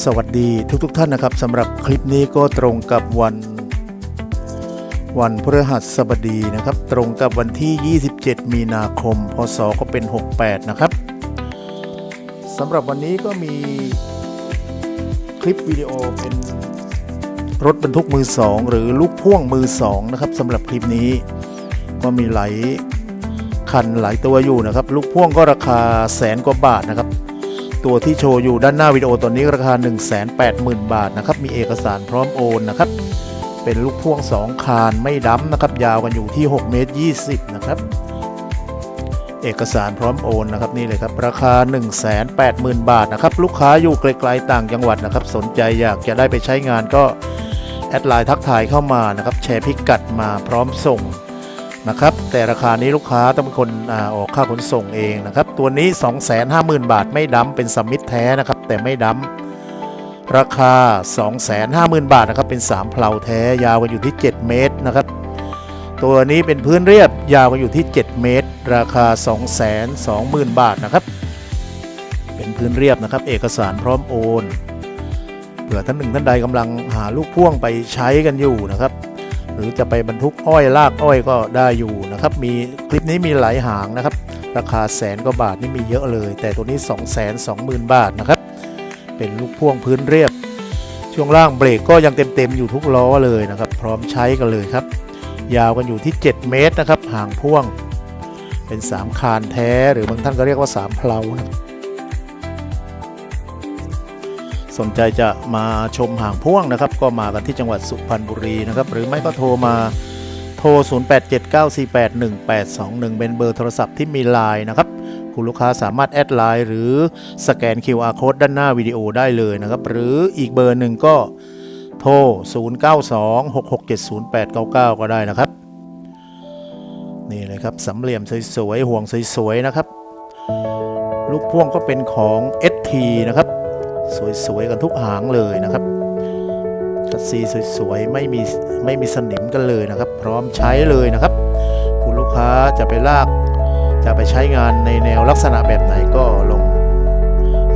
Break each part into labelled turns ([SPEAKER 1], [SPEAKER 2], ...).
[SPEAKER 1] สวัสดีทุกๆทท่านนะครับสำหรับคลิปนี้ก็ตรงกับวัน วันพฤหัสบดีนะครับ ตรงกับวันที่ 27 มีนาคม พศก็เป็น 68 นะครับสำหรับวันนี้ก็มีคลิปวิดีโอเป็นรถบรรทุกมือสองหรือลูกพ่วงมือสองนะครับสำหรับคลิปนี้ก็มีหลายคันหลายตัวอยู่นะครับ ลูกพ่วงก็ราคาแสนกว่าบาทนะครับ ตัวที่โชว์อยู่ด้านหน้าวิดีโอตอนนี้ราคา 180,000 บาทนะครับ มีเอกสารพร้อมโอนนะครับ เป็นลูกพ่วง 2 คานไม่ดำนะครับ ยาวกันอยู่ที่6เมตร20 นะครับ เอกสารพร้อมโอนนะครับนี่เลยครับราคา 180,000 บาทนะครับ ลูกค้าอยู่ไกลๆต่างจังหวัดนะครับ สนใจอยากจะได้ไปใช้งานก็แอดไลน์ทักทายเข้ามานะครับ แชร์พิกัดมาพร้อมส่ง นะครับ แต่ราคานี้ลูกค้าต้องเป็นคนออกค่าขนส่งเองนะครับ ตัวนี้ 250,000 บาทไม่ดำเป็นสมิธแท้นะครับ แต่ไม่ดำราคา 250,000 บาทนะครับเป็น 3 เพลาแท้ยาวกันอยู่ที่ 7 เมตรนะครับ ตัวนี้เป็นพื้นเรียบยาวกันอยู่ที่ 7 เมตร ราคา 220,000 บาทนะครับ เป็นพื้นเรียบนะครับ เอกสารพร้อมโอนเผื่อท่านหนึ่งท่านใดกำลังหาลูกพ่วงไปใช้กันอยู่นะครับ รือจะไปบรรทุกอ้อยลากอ้อยก็ได้อยู่นะครับ มีคลิปนี้มีหลายหางนะครับ ราคาแสนกว่าบาทนี่มีเยอะเลย แต่ตัวนี้ 2 2 0 0 0 0 บาทนะครับ เป็นลูกพ่วงพื้นเรียบ ช่วงล่างเบรกก็ยังเต็มๆอยู่ทุกล้อเลยนะครับ พร้อมใช้กันเลยครับ ยาวกันอยู่ที่ 7 เมตรนะครับ หางพ่วง เป็น 3 คานแท้หรือบางท่านก็เรียกว่า 3 เพลานะ สนใจจะมาชมหางพ่วงนะครับ ก็มากันที่จังหวัดสุพรรณบุรีนะครับ หรือไม่ก็โทรมาโทร 0879481821 เป็นเบอร์โทรศัพท์ที่มีไลน์นะครับ คุณลูกค้าสามารถแอดไลน์หรือสแกน QR code ด้านหน้าวิดีโอได้เลยนะครับ หรืออีกเบอร์หนึ่งก็โทร 0926670899 ก็ได้นะครับ นี่เลยครับสำเหลี่ยมสวยๆห่วงสวยๆนะครับ ลูกพ่วงก็เป็นของ ST นะครับ สวยๆกันทุกหางเลยนะครับคัสซีสวยๆไม่มีไม่มีสนิมกันเลยนะครับ พร้อมใช้เลยนะครับ คุณลูกค้าจะไปลาก จะไปใช้งานในแนวลักษณะแบบไหนก็ลง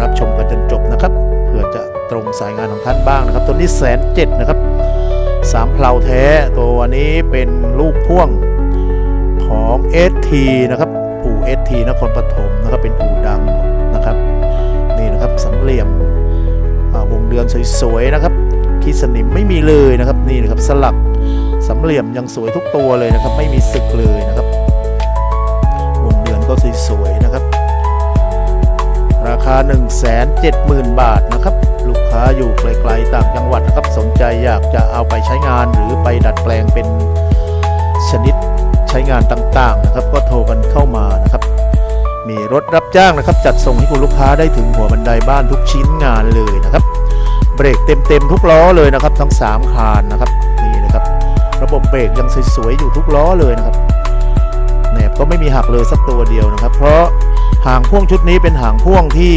[SPEAKER 1] รับชมกันจนจบนะครับเพื่อจะตรงสายงานของท่านบ้างนะครับตัวนี้แสนเจ็ดนะครับสามเพลาแท้ตัวนี้เป็นลูกพ่วงของ ST นะครับอู่ ST นครปฐมนะครับเป็นอู่ดัง เหลี่ยมวงเดือนสวยๆนะครับขีดสนิมไม่มีเลยนะครับนี่นะครับสลักสำเหลี่ยมยังสวยทุกตัวเลยนะครับ ไม่มีสึกเลยนะครับ วงเดือนก็สวยๆนะครับ ราคา 170,000 บาทนะครับ ลูกค้าอยู่ไกลๆต่างจังหวัดนะครับสนใจอยากจะเอาไปใช้งานหรือไปดัดแปลงเป็นชนิดใช้งานต่างๆนะครับ ก็โทรกันเข้ามานะครับ มีรถรับจ้างนะครับ จัดส่งให้คุณลูกค้าได้ถึงหัวบันไดบ้านทุกชิ้นงานเลยนะครับ เบรกเต็มๆทุกล้อเลยนะครับ ทั้ง 3 คานนะครับนี่นะครับ ระบบเบรกยังสวยๆอยู่ทุกล้อเลยนะครับแหนบก็ไม่มีหักเลยสักตัวเดียวนะครับ เพราะหางพ่วงชุดนี้เป็นหางพ่วงที่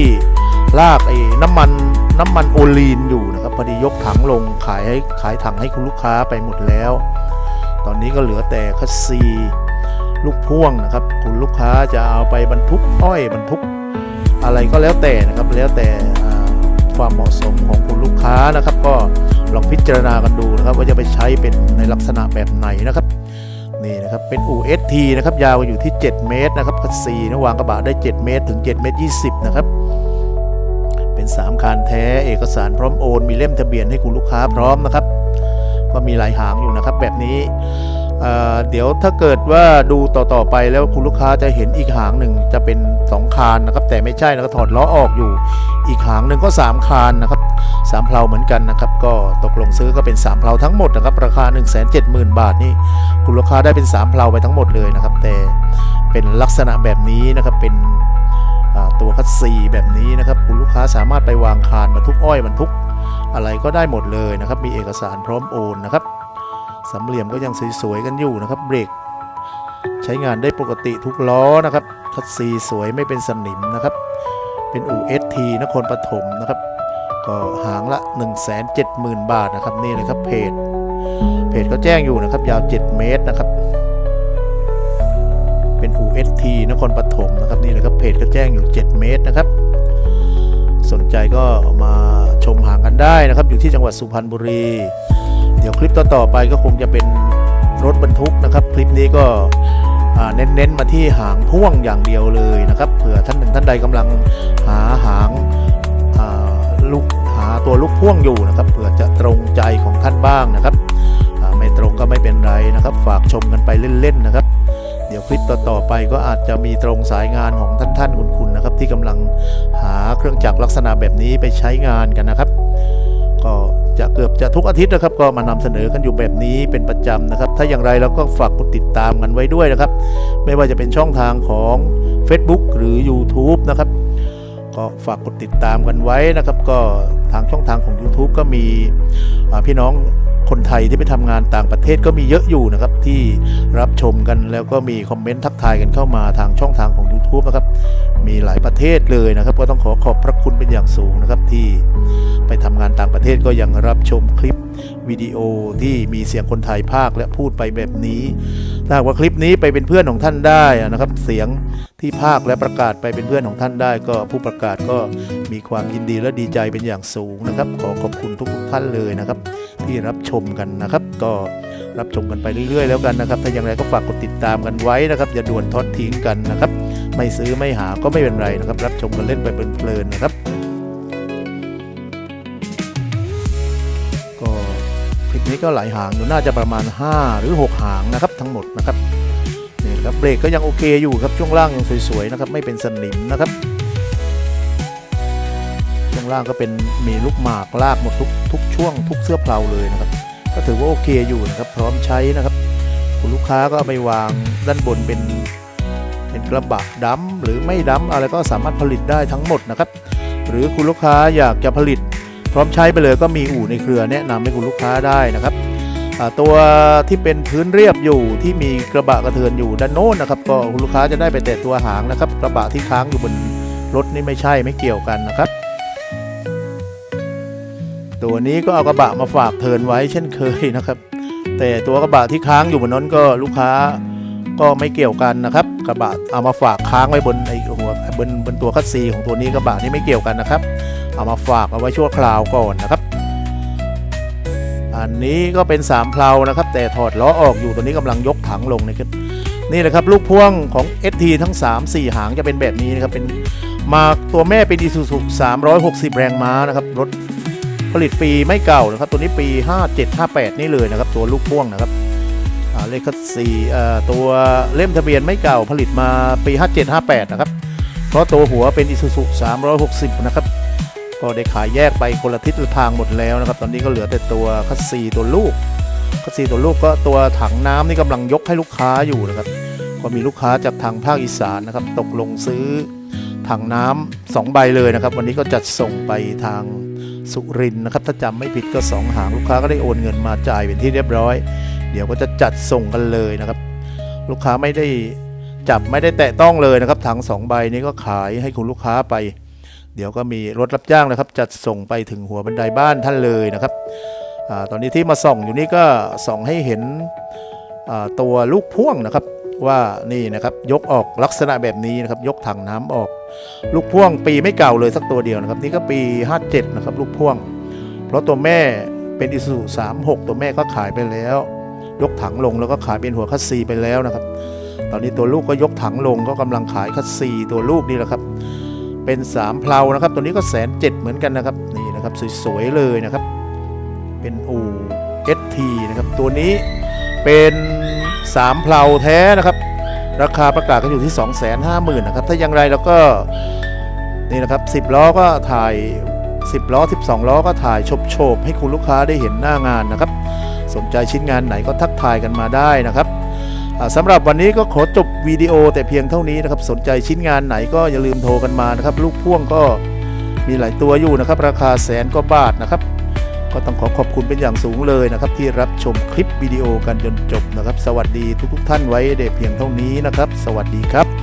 [SPEAKER 1] ลากไอ้น้ำมันน้ำมันโอลีนอยู่นะครับพอดียกถังลงขายให้ขายถังให้คุณลูกค้าไปหมดแล้ว ตอนนี้ก็เหลือแต่คัสซี ลูกพ่วงนะครับ คุณลูกค้าจะเอาไปบรรทุกอ้อยบรรทุก อะไรก็แล้วแต่นะครับแล้วแต่ความเหมาะสมของคุณลูกค้านะครับ ก็ลองพิจารณากันดูนะครับ ว่าจะไปใช้เป็นในลักษณะแบบไหนนะครับนี่นะครับเป็นอู่ ST นะครับยาวอยู่ที่ 7 เมตรนะครับคัสีนะวางกระบะได้ 7 เมตรถึง 7 เมตร 20 นะครับ เป็น 3 คานแท้เอกสารพร้อมโอน มีเล่มทะเบียนให้คุณลูกค้าพร้อมนะครับ ก็มีหลายหางอยู่นะครับแบบนี้ เเดี๋ยวถ้าเกิดว่าดูต่อๆไปแล้วคุณลูกค้าจะเห็นอีกหางหนึ่งจะเป็น 2 คานนะครับ แต่ไม่ใช่นะครับถอดล้อออกอยู่ อีกหางหนึ่งก็ 3 คานนะครับสามเพลาเหมือนกันนะครับ ก็ตกลงซื้อก็เป็น 3 เพลาทั้งหมดนะครับ ราคา 170,000 บาทนี่คุณลูกค้าได้เป็น 3 เพลาไปทั้งหมดเลยนะครับ แต่เป็นลักษณะแบบนี้นะครับเป็นตัวคัสซีแบบนี้นะครับ คุณลูกค้าสามารถไปวางคานบรรทุกอ้อยบรรทุกอะไรก็ได้หมดเลยนะครับ มีเอกสารพร้อมโอนนะครับ สำเหลี่ยมก็ยังสวยๆกันอยู่นะครับเบรกใช้งานได้ปกติทุกล้อนะครับคัสซีสวยไม่เป็นสนิมนะครับ เป็นอูเอสทีนครปฐมนะครับ ก็หางละ 170,000 บาทนะครับ นี่เลยครับเพจเพจก็แจ้งอยู่นะครับ ยาว 7 เมตรนะครับ เป็น UST นครปฐมนะครับนี่เลยครับเพจก็แจ้งอยู่ 7 เมตรนะครับ สนใจก็มาชมหางกันได้นะครับ อยู่ที่จังหวัดสุพรรณบุรี ดี๋ยวคลิปต่อๆไปก็คงจะเป็นรถบรรทุกนะครับ คลิปนี้ก็เน้นๆมาที่หางพ่วงอย่างเดียวเลยนะครับเผื่อท่านหนึ่งท่านใดกำลังหาหางาลูกหาตัวลูกพ่วงอยู่นะครับเผื่อจะตรงใจของท่านบ้างนะครับไม่ตรงก็ไม่เป็นไรนะครับ ฝากชมกันไปเล่นๆนะครับ เดี๋ยวคลิปต่อๆไปก็อาจจะมีตรงสายงานของท่านๆคุณๆนะครับ ที่กำลังหาเครื่องจักรลักษณะแบบนี้ไปใช้งานกันนะครับ ก็ จะเกือบจะทุกอาทิตย์นะครับ ก็มานำเสนอกันอยู่แบบนี้เป็นประจำนะครับ ถ้าอย่างไรเราก็ฝากกดติดตามกันไว้ด้วยนะครับ ไม่ว่าจะเป็นช่องทางของ Facebook หรือ YouTube นะครับ ก็ฝากกดติดตามกันไว้นะครับ ก็ทางช่องทางของ YouTube ก็มีพี่น้อง คนไทยที่ไปทำงานต่างประเทศก็มีเยอะอยู่นะครับ ที่รับชมกันแล้วก็มีคอมเมนต์ทักทายกันเข้ามาทางช่องทางของ YouTube นะครับ มีหลายประเทศเลยนะครับ ก็ต้องขอขอบพระคุณเป็นอย่างสูงนะครับ ที่ไปทำงานต่างประเทศก็ยังรับชมคลิปวิดีโอที่มีเสียงคนไทยภาคและพูดไปแบบนี้ถ้าหากว่าคลิปนี้ไปเป็นเพื่อนของท่านได้นะครับ เสียง ที่ภาคและประกาศไปเป็นเพื่อนของท่านได้ ก็ผู้ประกาศก็มีความยินดีและดีใจเป็นอย่างสูงนะครับ ขอขอบคุณทุกๆท่านเลยนะครับ ที่รับชมกันนะครับ ก็รับชมกันไปเรื่อยๆ แล้วกันนะครับ ถ้าอย่างไรก็ฝากกดติดตามกันไว้นะครับ อย่าด่วนทอดทิ้งกันนะครับ ไม่ซื้อไม่หาก็ไม่เป็นไรนะครับ รับชมกันเล่นไปเพลินๆนะครับก็คลิปนี้ก็หลายหางอยู่น่าจะประมาณ 5 หรือ 6 หางนะครับ ทั้งหมดนะครับ ครับเบรกก็ยังโอเคอยู่ครับช่วงล่างยังสวยๆนะครับไม่เป็นสนิมนะครับช่วงล่างก็เป็นมีลูกหมากลากหมดทุกทุกช่วงทุกเสื้อเพลาเลยนะครับ ก็ถือว่าโอเคอยู่นะครับพร้อมใช้นะครับคุณลูกค้าก็ไปวางด้านบนเป็นเป็นกระบะดำหรือไม่ดำอะไรก็สามารถผลิตได้ทั้งหมดนะครับ หรือคุณลูกค้าอยากจะผลิต พร้อมใช้ไปเลยก็มีอู่ในเครือแนะนำให้คุณลูกค้าได้นะครับ ตัวที่เป็นพื้นเรียบอยู่ที่มีกระบะกระเทือนอยู่ด้านโน้นนะครับ ก็ลูกค้าจะได้ไปแต่ตัวหางนะครับ กระบะที่ค้างอยู่บนรถนี่ไม่ใช่ไม่เกี่ยวกันนะครับ ตัวนี้ก็เอากระบะมาฝากเทินไว้เช่นเคยนะครับ แต่ตัวกระบะที่ค้างอยู่บนนั้นก็ลูกค้าก็ไม่เกี่ยวกันนะครับ กระบะเอามาฝากค้างไว้บนไอ้หัวบนบนตัวคัสซีของตัวนี้กระบะนี้ไม่เกี่ยวกันนะครับ เอามาฝากเอาไว้ชั่วคราวก่อนนะครับ อันนี้ก็เป็น3เพลานะครับ แต่ถอดล้อออกอยู่ตัวนี้กำลังยกถังลงนะครับนี่แหละครับลูกพ่วงของ ST ทั้ง 3 4 หางจะเป็นแบบนี้นะครับเป็นมาตัวแม่เป็น Isuzu 360 แรงม้านะครับรถผลิตปีไม่เก่านะครับ ตัวนี้ปี 57 58 นี่เลยนะครับ ตัวลูกพ่วงนะครับอ่าเลขสี่ตัวเล่มทะเบียนไม่เก่าผลิตมาปี 57 58 นะครับ เพราะตัวหัวเป็น Isuzu 360 นะครับ ก็ได้ขายแยกไปคนละทิศละทางหมดแล้วนะครับ ตอนนี้ก็เหลือแต่ตัวคัสซีตัวลูกคัสซีตัวลูกก็ตัวถังน้ำนี่กำลังยกให้ลูกค้าอยู่นะครับ ก็มีลูกค้าจากทางภาคอีสานนะครับ ตกลงซื้อถังน้ำสองใบเลยนะครับ วันนี้ก็จัดส่งไปทางสุรินนะครับ ถ้าจำไม่ผิดก็สองหางลูกค้าก็ได้โอนเงินมาจ่ายเป็นที่เรียบร้อย เดี๋ยวก็จะจัดส่งกันเลยนะครับ ลูกค้าไม่ได้จับไม่ได้แตะต้องเลยนะครับถังสองใบนี้ก็ขายให้คุณลูกค้าไป เดี๋ยวก็มีรถรับจ้างนะครับ จัดส่งไปถึงหัวบันไดบ้านท่านเลยนะครับอตอนนี้ที่มาส่องอยู่นี่ก็ส่องให้เห็นตัวลูกพ่วงนะครับว่านี่นะครับยกออกลักษณะแบบนี้นะครับ ยกถังน้ำออก ลูกพ่วงปีไม่เก่าเลยสักตัวเดียวนะครับ นี่ก็ปี 57 นะครับ ลูกพ่วง เพราะตัวแม่เป็นอิสุ36ตัวแม่ก็ขายไปแล้ว ยกถังลงแล้วก็ขายเป็นหัวคัสซีไปแล้วนะครับ ตอนนี้ตัวลูกก็ยกถังลงก็กำลังขายคัสซีตัวลูกนี่แหละครับ เป็นสามเพลานะครับ ตัวนี้ก็แสนเจ็ดเหมือนกันนะครับนี่นะครับสวยๆเลยนะครับ เป็นอู่ ST นะครับตัวนี้เป็นสามเพลาแท้นะครับ ราคาประกาศกันอยู่ที่ 2 5 0 0 0 0นะครับถ้าอย่างไรแล้วก็นี่นะครับ 10 ล้อก็ถ่าย 10 ล้อ 12 ล้อก็ถ่ายโฉบๆให้คุณลูกค้าได้เห็นหน้างานนะครับ สนใจชิ้นงานไหนก็ทักทายกันมาได้นะครับ สำหรับวันนี้ก็ขอจบวิดีโอแต่เพียงเท่านี้นะครับ สนใจชิ้นงานไหนก็อย่าลืมโทรกันมานะครับ ลูกพ่วงก็มีหลายตัวอยู่นะครับ ราคาแสนก็บาทนะครับ ก็ต้องขอขอบคุณเป็นอย่างสูงเลยนะครับ ที่รับชมคลิปวิดีโอกันจนจบนะครับ สวัสดีทุกๆท่านไว้เดเพียงเท่านี้นะครับ สวัสดีครับ